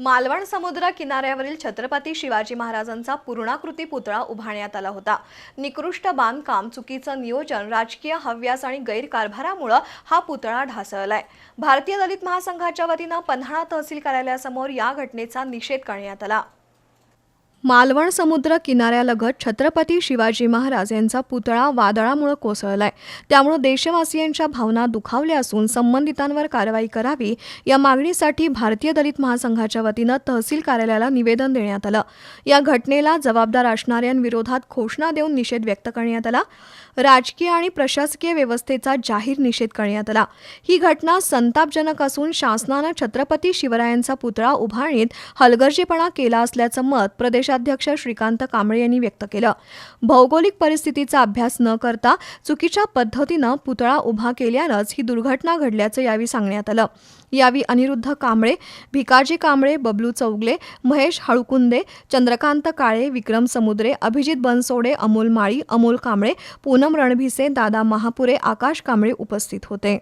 मालवण समुद्र किनाऱ्यावरील छत्रपती शिवाजी महाराजांचा पूर्णाकृती पुतळा उभारण्यात आला होता. निकृष्ट बांधकाम चुकीचं नियोजन राजकीय हव्यास आणि गैरकारभारामुळं हा पुतळा ढासळलाय. भारतीय दलित महासंघाच्या वतीनं पन्हाळा तहसील कार्यालयासमोर या घटनेचा निषेध करण्यात आला. मालवण समुद्र किनाऱ्यालगत छत्रपती शिवाजी महाराज यांचा पुतळा वादळामुळे कोसळलाय. त्यामुळे देशवासियांच्या भावना दुखावल्या असून संबंधितांवर कारवाई करावी या मागणीसाठी भारतीय दलित महासंघाच्या वतीनं तहसील कार्यालयाला निवेदन देण्यात आलं. या घटनेला जबाबदार असणाऱ्यांविरोधात घोषणा देऊन निषेध व्यक्त करण्यात आला. राजकीय आणि प्रशासकीय व्यवस्थेचा जाहीर निषेध करण्यात आला. ही घटना संतापजनक असून शासनानं छत्रपती शिवरायांचा पुतळा उभारणीत हलगर्जीपणा केला असल्याचं मत प्रदेश प्रदेशाध्यक्ष श्रीकांत कांबळे यांनी व्यक्त केलं. भौगोलिक परिस्थितीचा अभ्यास न करता चुकीच्या पद्धतीनं पुतळा उभा केल्यानंच ही दुर्घटना घडल्याचं यावेळी सांगण्यात आलं. यावेळी अनिरुद्ध कांबळे भिकाजी कांबळे बबलू चौगले महेश हळकुंदे चंद्रकांत काळे विक्रम समुद्रे अभिजित बनसोडे अमोल माळी अमोल कांबळे पूनम रणभिसे दादा महापुरे आकाश कांबळे उपस्थित होते.